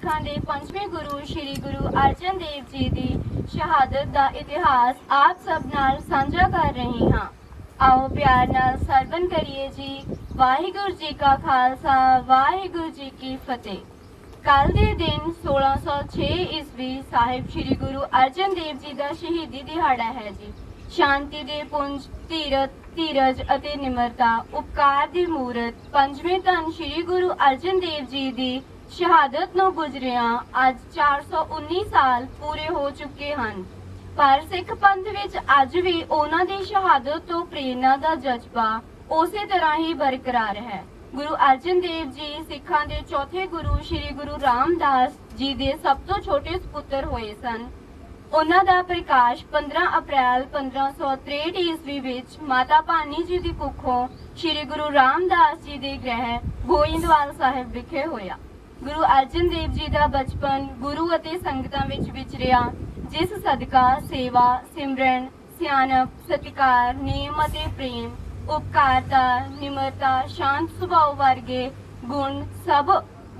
ਸਿੱਖਾਂ ਦੇ ਪੰਜਵੇਂ ਗੁਰੂ ਸ੍ਰੀ ਗੁਰੂ ਅਰਜਨ ਦੇਵ ਜੀ ਦੀ ਸ਼ਹਾਦਤ ਦਾ ਇਤਿਹਾਸ ਆਪ ਸਭ ਨਾਲ ਸਾਂਝਾ ਕਰ ਰਹੀ ਹਾਂ। ਆਓ ਪਿਆਰ ਨਾਲ ਸਰਵਨ ਕਰੀਏ ਜੀ। ਵਾਹਿਗੁਰੂ ਜੀ ਕਾ ਖਾਲਸਾ, ਵਾਹਿਗੁਰੂ ਜੀ ਕੀ ਫਤਿਹ। ਕੱਲ ਦੇ ਦਿਨ 1606 ਈਸਵੀ ਸਾਹਿਬ ਸ੍ਰੀ ਗੁਰੂ ਅਰਜਨ ਦੇਵ ਜੀ ਦਾ ਸ਼ਹੀਦੀ ਦਿਹਾੜਾ ਹੈ ਜੀ। ਸ਼ਾਂਤੀ ਦੇ ਪੁੰਜ ਧੀਰਤ ਧੀਰਜ ਅਤੇ ਨਿਮਰਤਾ, ਉਪਕਾਰ ਦੀ ਮੂਰਤ, ਪੰਜਵੇਂ ਧੰਨ ਸ੍ਰੀ ਗੁਰੂ ਅਰਜਨ ਦੇਵ ਜੀ ਦੀ ਸ਼ਹਾਦਤ ਨੂੰ ਗੁਜ਼ਰਿਆਂ, ਅੱਜ 419 ਸਾਲ ਪੂਰੇ ਹੋ ਚੁੱਕੇ ਹਨ। ਪਰ ਸਿੱਖ ਪੰਥ ਵਿੱਚ ਅੱਜ ਵੀ ਉਹਨਾਂ ਦੀ ਸ਼ਹਾਦਤ ਤੋਂ ਪ੍ਰੇਰਣਾ ਦਾ ਜਜ਼ਬਾ ਉਸੇ ਤਰ੍ਹਾਂ ਹੀ ਬਰਕਰਾਰ ਹੈ। ਗੁਰੂ ਅਰਜਨ ਦੇਵ ਜੀ ਸਿੱਖਾਂ ਦੇ ਚੌਥੇ ਗੁਰੂ ਸ੍ਰੀ ਗੁਰੂ ਰਾਮਦਾਸ ਜੀ ਦੇ ਸਭ ਤੋਂ ਛੋਟੇ ਸੁਪੁੱਤਰ ਹੋਏ ਸਨ। ਉਹਨਾਂ ਦਾ ਪ੍ਰਕਾਸ਼ 15 ਅਪ੍ਰੈਲ 1563 ਈਸਵੀ ਵਿੱਚ ਮਾਤਾ ਭਾਨੀ ਜੀ ਦੀ ਕੁੱਖੋਂ ਸ੍ਰੀ ਗੁਰੂ ਰਾਮਦਾਸ ਜੀ ਦੇ ਗ੍ਰਹਿ ਗੋਇੰਦਵਾਲ ਸਾਹਿਬ ਵਿਖੇ ਹੋਇਆ। ਗੁਰੂ ਅਰਜਨ ਦੇਵ ਜੀ ਦਾ ਬਚਪਨ ਗੁਰੂ ਅਤੇ ਸੰਗਤਾਂ ਵਿੱਚ ਵਿਚਰਿਆ, ਜਿਸ ਸਦਕਾ ਸੇਵਾ, ਸਿਮਰਨ, ਸਿਆਣਪ, ਸਤਿਕਾਰ, ਨੇਮ ਅਤੇ ਪ੍ਰੇਮ, ਉਪਕਾਰਤਾ, ਨਿਮਰਤਾ, ਸ਼ਾਂਤ ਸੁਭਾਅ ਵਰਗੇ ਗੁਣ ਸਭ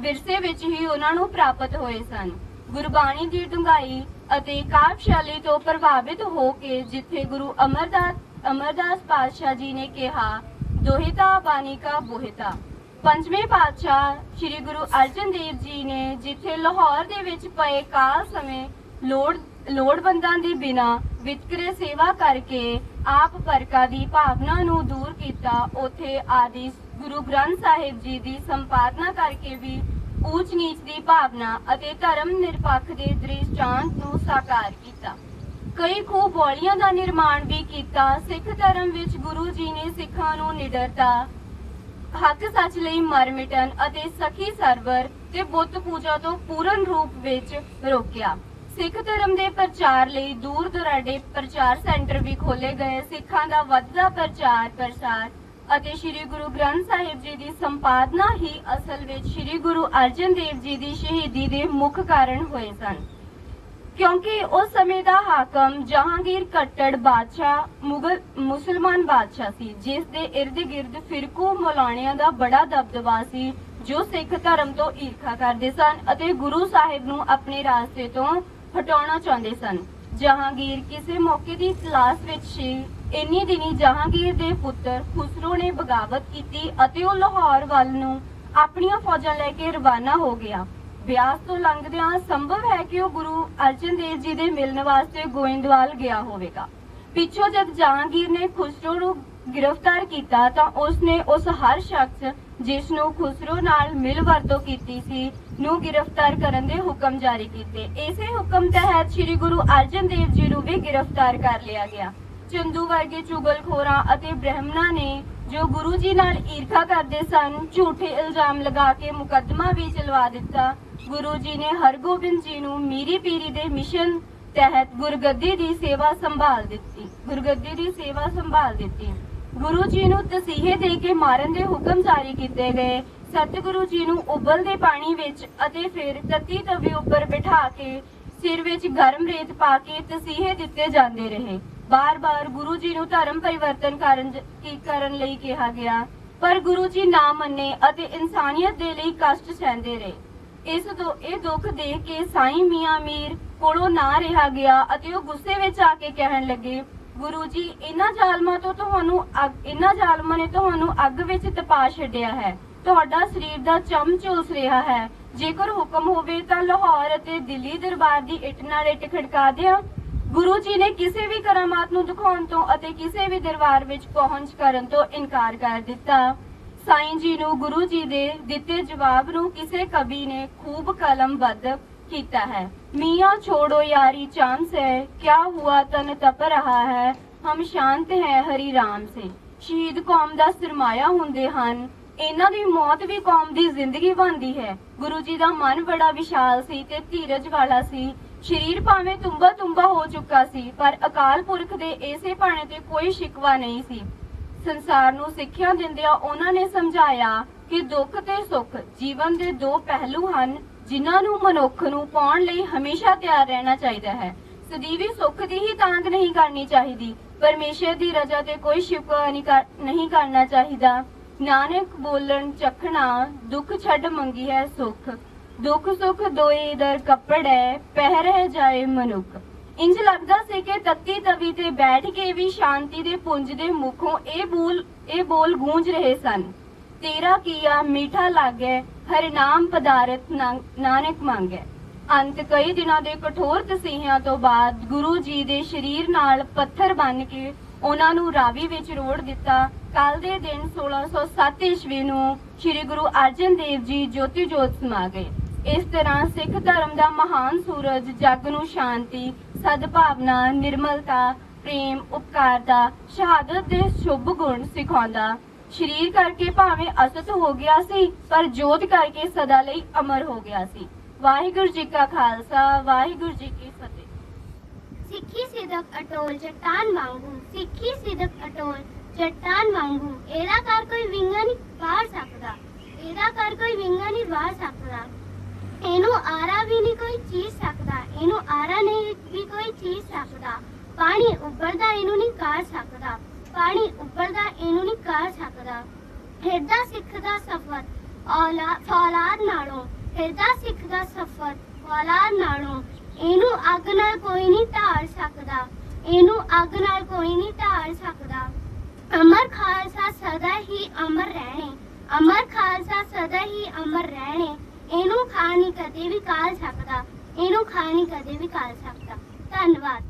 ਵਿਰਸੇ ਵਿੱਚ ਹੀ ਉਹਨਾਂ ਨੂੰ ਪ੍ਰਾਪਤ ਹੋਏ ਸਨ। ਗੁਰਬਾਣੀ ਦੀ ਡੂੰਘਾਈ ਅਤੇ ਕਾਵਿਸ਼ਾਲੀ ਤੋਂ ਪ੍ਰਭਾਵਿਤ ਹੋ ਕੇ ਜਿੱਥੇ ਗੁਰੂ ਅਮਰਦਾਸ ਅਮਰਦਾਸ ਪਾਤਸ਼ਾਹ ਜੀ ਨੇ ਕਿਹਾ, ਦੋਹਿਤਾ ਬਾਣੀ ਕਾ ਬੋਹਿਤਾ। ਪੰਜਵੇਂ ਪਾਤਸ਼ਾਹ ਸ੍ਰੀ ਗੁਰੂ ਅਰਜਨ ਦੇਵ ਜੀ ਨੇ ਜਿੱਥੇ ਲਾਹੌਰ ਦੇ ਵਿੱਚ ਪਏ ਕਾਲ ਸਮੇਂ ਲੋੜ, ਲੋੜਵੰਦਾਂ ਦੀ ਬਿਨਾ ਵਿਤਕਰੇ ਸੇਵਾ ਕਰਕੇ ਆਪ ਪਰਕਾ ਦੀ ਭਾਵਨਾ ਨੂੰ ਦੂਰ ਕੀਤਾ, ਉਥੇ ਆਦਿ ਗੁਰੂ ਗ੍ਰੰਥ ਸਾਹਿਬ ਜੀ ਦੀ ਸੰਪਾਦਨਾ ਕਰਕੇ ਵੀ ਊਚ ਨੀਚ ਦੀ ਭਾਵਨਾ ਅਤੇ ਧਰਮ ਨਿਰਪੱਖ ਦੇ ਦ੍ਰਿਸ਼ਟਾਂਤ ਨੂੰ ਸਾਕਾਰ ਕੀਤਾ। ਕਈ ਖੂਬ ਬੋਲੀਆਂ ਦਾ ਨਿਰਮਾਣ ਵੀ ਕੀਤਾ। ਸਿੱਖ ਧਰਮ ਵਿੱਚ ਗੁਰੂ ਜੀ ਨੇ ਸਿੱਖਾਂ ਨੂੰ ਨਿਡਰਤਾ ਹੱਕ ਸੱਚ ਲਈ ਮਰ ਮਿਟਣ ਅਤੇ ਸਖੀ ਸਰਵਰ ਤੇ ਬੁੱਤ ਪੂਜਾ ਤੋਂ ਪੂਰਨ ਰੂਪ ਵਿੱਚ ਰੋਕਿਆ। ਸਿੱਖ ਧਰਮ ਦੇ ਪ੍ਰਚਾਰ ਲਈ ਦੂਰ ਦੁਰਾਡੇ ਪ੍ਰਚਾਰ ਸੈਂਟਰ ਵੀ ਖੋਲੇ ਗਏ। ਸਿੱਖਾਂ ਦਾ ਵੱਧਦਾ ਪ੍ਰਚਾਰ, ਪ੍ਰਸਾਰ ਅਤੇ ਸ੍ਰੀ ਗੁਰੂ ਗ੍ਰੰਥ ਸਾਹਿਬ ਜੀ ਦੀ ਸੰਪਾਦਨਾ ਹੀ ਅਸਲ ਵਿੱਚ ਸ੍ਰੀ ਗੁਰੂ ਅਰਜਨ ਦੇਵ ਜੀ ਦੀ ਸ਼ਹੀਦੀ ਦੇ ਮੁੱਖ ਕਾਰਨ ਹੋਏ ਸਨ। ਕਿਉਂਕਿ ਉਸ ਸਮੇਂ ਦਾ ਹਾਕਮ ਜਹਾਂਗੀਰ ਕੱਟੜ ਬਾਦਸ਼ਾਹ, ਮੁਗਲ ਮੁਸਲਮਾਨ ਬਾਦਸ਼ਾਹ ਸੀ, ਜਿਸ ਦੇ ird-gird ਫਿਰਕੂ ਮੌਲਾਣਿਆਂ ਦਾ ਬੜਾ ਦਬਦਬਾ ਸੀ, ਜੋ ਸਿੱਖ ਧਰਮ ਤੋਂ ਈਰਖਾ ਕਰਦੇ ਸਨ ਅਤੇ ਗੁਰੂ ਸਾਹਿਬ ਨੂੰ ਆਪਣੇ ਰਾਸਤੇ ਤੋਂ ਹਟਾਉਣਾ ਚਾਹੁੰਦੇ ਸਨ। ਜਹਾਂਗੀਰ ਕਿਸੇ ਮੌਕੇ ਦੀ ਤਲਾਸ਼ ਵਿੱਚ ਸੀ। ਇੰਨੀ ਦਿਨੀ ਜਹਾਂਗੀਰ ਦੇ ਪੁੱਤਰ ਖੁਸਰੋ ਨੇ ਬਗਾਵਤ ਕੀਤੀ ਅਤੇ ਉਹ ਲਾਹੌਰ ਵੱਲ ਨੂੰ ਆਪਣੀਆਂ ਫੌਜਾਂ ਲੈ ਕੇ ਰਵਾਨਾ ਹੋ ਗਿਆ। ਬਿਆਸ ਤੋਂ ਲੰਘਦਿਆਂ ਸੰਭਵ ਹੈ ਕਿ ਉਹ ਗੁਰੂ ਅਰਜਨ ਦੇਵ ਜੀ ਦੇ ਮਿਲਣ ਵਾਸਤੇ ਗੋਇੰਦਵਾਲ ਗਿਆ ਹੋਵੇਗਾ। ਪਿੱਛੋਂ ਜਦ ਜਹਾਂਗੀਰ ਨੇ ਖੁਸਰੋ ਨੂੰ ਗ੍ਰਿਫਤਾਰ ਕੀਤਾ ਤਾਂ ਉਸਨੇ ਉਸ ਹਰ ਸ਼ਖਸ ਜਿਸ ਨੂੰ ਖੁਸਰੋ ਨਾਲ ਮਿਲ ਵਰਤੋਂ ਕੀਤੀ ਸੀ, ਨੂੰ ਗ੍ਰਿਫਤਾਰ ਕਰਨ ਦੇ ਹੁਕਮ ਜਾਰੀ ਕੀਤੇ। ਇਸੇ ਹੁਕਮ ਤਹਿਤ ਸ੍ਰੀ ਗੁਰੂ ਅਰਜਨ ਦੇਵ ਜੀ ਨੂੰ ਵੀ ਗ੍ਰਿਫਤਾਰ ਕਰ ਲਿਆ ਗਿਆ। ਚੰਦੂ ਵਰਗੇ ਚੁਗਲਖੋਰਾਂ ਅਤੇ ਬ੍ਰਾਹਮਣਾਂ ਨੇ ਜੋ ਗੁਰੂ ਜੀ ਨਾਲ ਈਰਖਾ ਕਰਦੇ ਸਨ, ਝੂਠੇ ਇਲਜ਼ਾਮ ਲਗਾ ਕੇ ਮੁਕੱਦਮਾ ਵੀ ਚਲਵਾ ਦਿੱਤਾ। ਗੁਰੂ ਜੀ ਨੇ ਹਰਗੋਬਿੰਦ ਜੀ ਨੂੰ ਮੀਰੀ ਪੀਰੀ ਦੇ ਮਿਸ਼ਨ ਤਹਿਤ ਗੁਰਗੱਦੀ ਦੀ ਸੇਵਾ ਸੰਭਾਲ ਦਿੱਤੀ। ਗੁਰਗੱਦੀ ਦੀ ਸੇਵਾ ਸੰਭਾਲ ਦਿੱਤੀ। ਗੁਰੂ ਜੀ ਨੂੰ ਤਸੀਹੇ ਦੇ ਕੇ ਮਾਰਨ ਦੇ ਹੁਕਮ ਜਾਰੀ ਕੀਤੇ ਗਏ। ਸਤਿਗੁਰੂ ਜੀ ਨੂੰ ਉਬਲਦੇ ਪਾਣੀ ਵਿੱਚ ਅਤੇ ਫਿਰ ਤਤੀ ਤਵੀ ਉੱਪਰ ਬਿਠਾ ਕੇ ਸਿਰ ਵਿੱਚ ਗਰਮ ਰੇਤ ਪਾ ਕੇ ਤਸੀਹੇ ਦਿੱਤੇ ਜਾਂਦੇ ਰਹੇ। ਬਾਰ-ਬਾਰ ਗੁਰੂ ਜੀ ਨੂੰ ਧਰਮ ਪਰਿਵਰਤਨ ਕਰਨ ਕੀ ਕਰਨ ਲਈ ਕਿਹਾ ਗਿਆ। ਪਰ ਗੁਰੂ ਜੀ ਨਾ ਮੰਨੇ ਅਤੇ ਇਨਸਾਨੀਅਤ ਦੇ ਲਈ ਕਸ਼ਟ ਸਹਿੰਦੇ ਰਹੇ। ਇਸ ਤੋਂ ਇਹ ਦੁੱਖ ਦੇਖ ਕੇ ਸਾਈਂ ਮੀਆਂ ਮੀਰ ਕੋਲੋਂ ਨਾ ਰਿਹਾ ਗਿਆ ਅਤੇ ਉਹ ਗੁੱਸੇ ਵਿੱਚ ਆ ਕੇ ਕਹਿਣ ਲੱਗੇ, ਗੁਰੂ ਜੀ ਇਹਨਾਂ ਜ਼ਾਲਮਾਂ ਤੋਂ ਤੁਹਾਨੂੰ ਇਹਨਾਂ ਜ਼ਾਲਮਾਂ ਨੇ ਤੁਹਾਨੂੰ ਅੱਗ ਵਿੱਚ ਤਪਾ ਛੱਡਿਆ ਹੈ। ਤੁਹਾਡਾ ਸਰੀਰ ਦਾ ਚਮ ਝੁਲਸ ਰਿਹਾ ਹੈ। ਜੇਕਰ ਹੁਕਮ ਹੋਵੇ ਤਾਂ ਲਾਹੌਰ ਅਤੇ ਦਿੱਲੀ ਦਰਬਾਰ ਦੀ ਇੱਟ ਨਾਲ ਇੱਟ ਖੜਕਾ ਦਿਆਂ। ਗੁਰੂ ਜੀ ਨੇ ਕਿਸੇ ਵੀ ਕਰਾਮਾਤ ਨੂੰ ਦਿਖਾਉਣ ਤੋਂ ਅਤੇ ਕਿਸੇ ਵੀ ਦਰਬਾਰ ਵਿੱਚ ਪਹੁੰਚ ਕਰਨ ਤੋਂ ਇਨਕਾਰ ਕਰ ਦਿੱਤਾ। ਸਾਈਂ ਜੀ ਨੂੰ ਗੁਰੂ ਜੀ ਦੇ ਦਿੱਤੇ ਜਵਾਬ ਨੂੰ ਕਿਸੇ ਕਵੀ ਨੇ ਖੂਬ ਕਲਮਬੱਧ ਕੀਤਾ ਹੈ। ਮੀਆਂ ਛੋੜੋ ਯਾਰੀ ਚਾਂਦ ਸੇ, ਕਿਆ ਹੁਆ ਤਨ ਤਪ ਰਹਾ ਹੈ? ਹਮ ਸ਼ਾਂਤ ਹੈ ਹਰੀ ਰਾਮ ਸੇ। ਸ਼ਹੀਦ ਕੌਮ ਦਾ ਸਰਮਾਇਆ ਹੁੰਦੇ ਹਨ। ਇਹਨਾਂ ਦੀ ਮੌਤ ਵੀ ਕੌਮ ਦੀ ਜ਼ਿੰਦਗੀ ਬਣਦੀ ਹੈ। ਗੁਰੂ ਜੀ ਦਾ ਮਨ ਬੜਾ ਵਿਸ਼ਾਲ ਸੀ ਤੇ ਧੀਰਜ ਵਾਲਾ ਸੀ। ਸਰੀਰ ਭਾਵੇਂ ਤੁੰਬਾ ਤੁੰਬਾ ਹੋ ਚੁੱਕਾ ਸੀ, ਪਰ ਅਕਾਲ ਪੁਰਖ ਦੇ ਇਸੇ ਭਾਣੇ ਤੇ ਕੋਈ ਸ਼ਿਕਵਾ ਨਹੀਂ ਸੀ। ਸੰਸਾਰ ਨੂੰ ਸਿੱਖਿਆ ਦਿੰਦਿਆਂ ਉਹਨਾਂ ਨੇ ਸਮਝਾਇਆ ਕਿ ਦੁੱਖ ਤੇ ਸੁੱਖ ਜੀਵਨ ਦੇ ਦੋ ਪਹਿਲੂ ਹਨ, ਜਿਨ੍ਹਾਂ ਨੂੰ ਮਨੁੱਖ ਨੂੰ ਪਾਉਣ ਲਈ ਹਮੇਸ਼ਾ ਤਿਆਰ ਰਹਿਣਾ ਚਾਹੀਦਾ ਹੈ। ਸਦੀਵੀ ਸੁੱਖ ਦੀ ਹੀ ਤਾਂਗ ਨਹੀਂ ਕਰਨੀ ਚਾਹੀਦੀ, ਪਰਮੇਸ਼ਰ ਦੀ ਰਜ਼ਾ ਤੇ ਕੋਈ ਸ਼ਿਕਵਾ ਨਹੀਂ ਕਰਨਾ ਚਾਹੀਦਾ। ਨਾਨਕ ਬੋਲਣ ਚਖਣਾ ਦੁੱਖ ਛੱਡ ਮੰਗੀ ਹੈ ਸੁੱਖ। ਦੁੱਖ ਸੁੱਖ ਦੋਏ ਦਰ ਕੱਪੜੈ ਪਹਿ ਰਹਿ ਜਾਏ ਮਨੁੱਖ। ਇੰਜ ਲੱਗਦਾ ਸੀ ਕਿ ਤੱਤੀ ਤਵੀ ਤੇ ਬੈਠ ਕੇ ਵੀ ਸ਼ਾਂਤੀ ਦੇ ਪੁੰਜ ਦੇ ਮੁਖੋਂ ਇਹ ਬੋਲ ਇਹ ਬੋਲ ਗੂੰਜ ਰਹੇ ਸਨ। ਤੇਰਾ ਕੀਆ ਮੀਠਾ ਲਾਗੈ, ਹਰਿ ਨਾਮ ਪਦਾਰਥ ਨਾਨਕ ਮੰਗੈ। ਅੰਤ ਕਈ ਦਿਨਾਂ ਦੇ ਕਠੋਰ ਤਸੀਹਿਆਂ ਤੋਂ ਬਾਅਦ ਗੁਰੂ ਜੀ ਦੇ ਸਰੀਰ ਨਾਲ ਪੱਥਰ ਬੰਨ ਕੇ ਉਹਨਾਂ ਨੂੰ ਰਾਵੀ ਵਿੱਚ ਰੋੜ ਦਿੱਤਾ। ਕੱਲ ਦੇ ਦਿਨ 1607 ਈਸਵੀ ਨੂੰ ਸ੍ਰੀ ਗੁਰੂ ਅਰਜਨ ਦੇਵ ਜੀ ਜੋਤੀ ਜੋਤ ਸਮਾ ਗਏ। ਇਸ ਤਰ੍ਹਾਂ ਸਿੱਖ ਧਰਮ ਦਾ ਮਹਾਨ ਸੂਰਜ, ਜਗ ਨੂੰ ਸ਼ਾਂਤੀ, ਸਦਭਾਵਨਾ, ਨਿਰਮਲਤਾ, ਪ੍ਰੇਮ ਉਪਕਾਰਤਾ ਸ਼ਹਾਦਤ ਦੇ ਸ਼ੁਭ ਗੁਣ ਸਿਖਾਉਂਦਾ। ਸਰੀਰ ਕਰਕੇ ਭਾਵੇਂ ਅਸਤ ਹੋ ਗਿਆ ਸੀ, ਪਰ ਜੋਤ ਕਰਕੇ ਸਦਾ ਲਈ ਅਮਰ ਹੋ ਗਿਆ ਸੀ। ਵਾਹਿਗੁਰੂ ਜੀ ਕਾ ਖਾਲਸਾ, ਵਾਹਿਗੁਰੂ ਜੀ ਕੀ ਫਤਿਹ। ਸਿੱਖੀ ਸਿਦਕ ਅਟੋਲ ਚਟਾਨ ਵਾਂਗੂ, ਸਿੱਖੀ ਸਿਦਕ ਅਟੋਲ ਚਟਾਨ ਵਾਂਗੂ, ਇਹਦਾ ਕਰ ਕੋਈ ਵਿੰਗਾ ਨਹੀਂ ਵਾਰ ਸਕਦਾ, ਇਹਦਾ ਕਰ ਕੋਈ ਵਿੰਗਾ ਨਹੀਂ ਵਾਰ ਸਕਦਾ। ਇਹਨੂੰ ਆਰਾ ਵੀ ਨਹੀਂ ਕੋਈ ਚੀਜ਼ ਸਕਦਾ, ਇਹਨੂੰ ਆਰਾ ਨਹੀਂ ਵੀ ਕੋਈ ਚੀਜ਼ ਸਕਦਾ। ਪਾਣੀ ਉੱਪਰਦਾ ਇਹਨੂੰ ਨਹੀਂ ਕਾਰ ਸਕਦਾ, ਪਾਣੀ ਉੱਪਰਦਾ ਇਹਨੂੰ ਨਹੀਂ ਕਾਰ ਸਕਦਾ। ਫਿਰਦਾ ਸਿੱਖ ਦਾ ਸਫਰ, ਔਲਾ ਨਾਲੋਂ, ਫਿਰਦਾ ਸਿੱਖ ਦਾ ਸਫਰ, ਫੌਲਾਦ ਨਾਲੋਂ। ਇਹਨੂੰ ਅੱਗ ਨਾਲ ਕੋਈ ਨਹੀਂ ਢਾਲ ਸਕਦਾ, ਇਹਨੂੰ ਅੱਗ ਨਾਲ ਕੋਈ ਨਹੀਂ ਢਾਲ ਸਕਦਾ। ਅਮਰ ਖਾਲਸਾ ਸਦਾ ਹੀ ਅਮਰ ਰਹਿਣੇ ਅਮਰ ਖਾਲਸਾ ਸਦਾ ਹੀ ਅਮਰ ਰਹਿਣੇ ਇਹਨੂੰ ਖਾ ਖਾਣੀ ਕਦੇ ਵੀ ਕਾਲ ਸਕਦਾ ਇਹਨੂੰ ਖਾ ਖਾਣੀ ਕਦੇ ਵੀ ਕਾਲ ਸਕਦਾ ਧੰਨਵਾਦ।